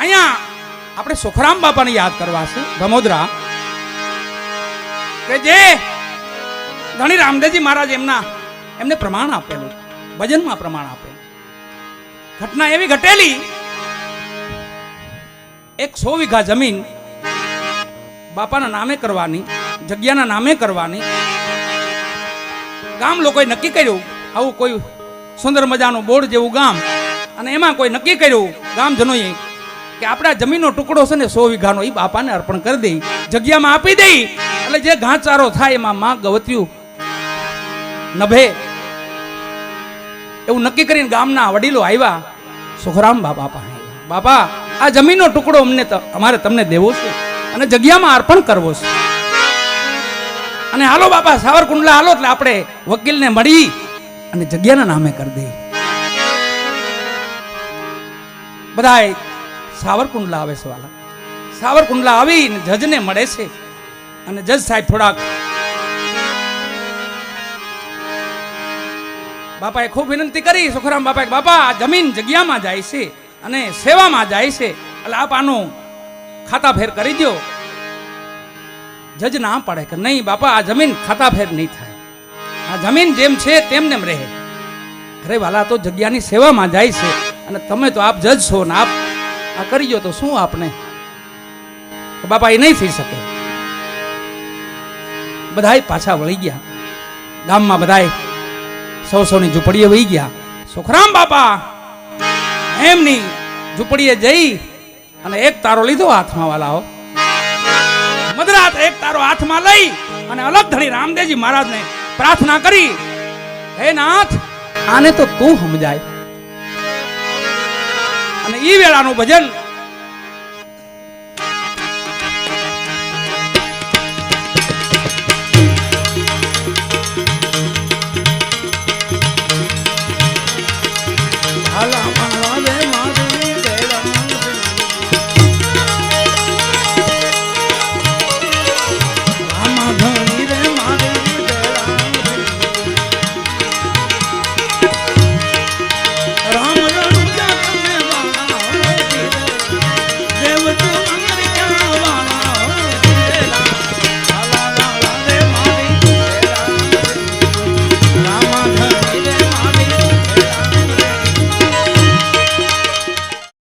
અહીંયા આપણે સુખરામ બાપાને યાદ કરવા છે ધમોદરા કે જે ધણી રામદેવજી મહારાજ એમના, એમને પ્રમાણ આપેલું, ભજનમાં પ્રમાણ આપેલું. ઘટના એવી ઘટેલી, એક સો વીઘા જમીન બાપાના નામે કરવાની, જગ્યાના નામે કરવાની, ગામ લોકોએ નક્કી કર્યું, આવું કોઈ સુંદર મજાનું બોર્ડ જેવું ગામ, અને એમાં કોઈ નક્કી કર્યું, ગામજનોએ કે આપણા જમીનનો ટુકડો છે ને સો વીઘાનો એ બાપાને અર્પણ કરી દઈ, જગ્યામાં આપી દઈ. એટલે જે ઘાસચારો થાય એમાં માં ગવત્યું નભે. એવું નક્કી કરીને ગામના વડીલો આવ્યા. સુખરામ બાપા પાસે બાપા, આ જમીનનો ટુકડો અમને અમારે તમને દેવો છે અને જગ્યામાં અર્પણ કરવો છે. અને હાલો બાપા, સાવરકુંડલા હાલો, એટલે આપણે વકીલને મળી અને જગ્યાના નામે કરી દઈ બધાય સાવરકુંડલા આવે છે વાલા. સાવરકુંડલા આવીને જજને મળે છે. અને જજ સાહેબ થોડાક બાપાએ ખૂબ વિનંતી કરી સુખરામ બાપાએ કે, બાપા આ જમીન જગ્યામાં જાય છે અને સેવામાં જાય છે. એટલે આપ આનું ખાતા ફેર કરી દો જજ ના પાડે કે નહીં બાપા આ જમીન ખાતા ફેર નહીં થાય. આ જમીન જેમ છે તેમ નેમ રહે. અરે વાલા તો જગ્યાની સેવામાં જાય છે. અને તમે તો આપ જજ છો ને આપ આ કરી તો શું આપણે બાપા એ નહીં થઈ શકે. બધાય પાછા વળી ગયા. ગામમાં બધાય સૌ સૌની ઝૂંપડીએ વહી ગયા. સુખરામ બાપા. એમની ઝૂંપડીએ જઈ અને એક તારો લીધો હાથમાં વાલાઓ મધરાત એક તારો હાથમાં લઈ અને અલગ ધણી રામદેવજી મહારાજને પ્રાર્થના કરી. હે નાથ, આને તો તું સમજાય. અને એ વેળાનું ભજન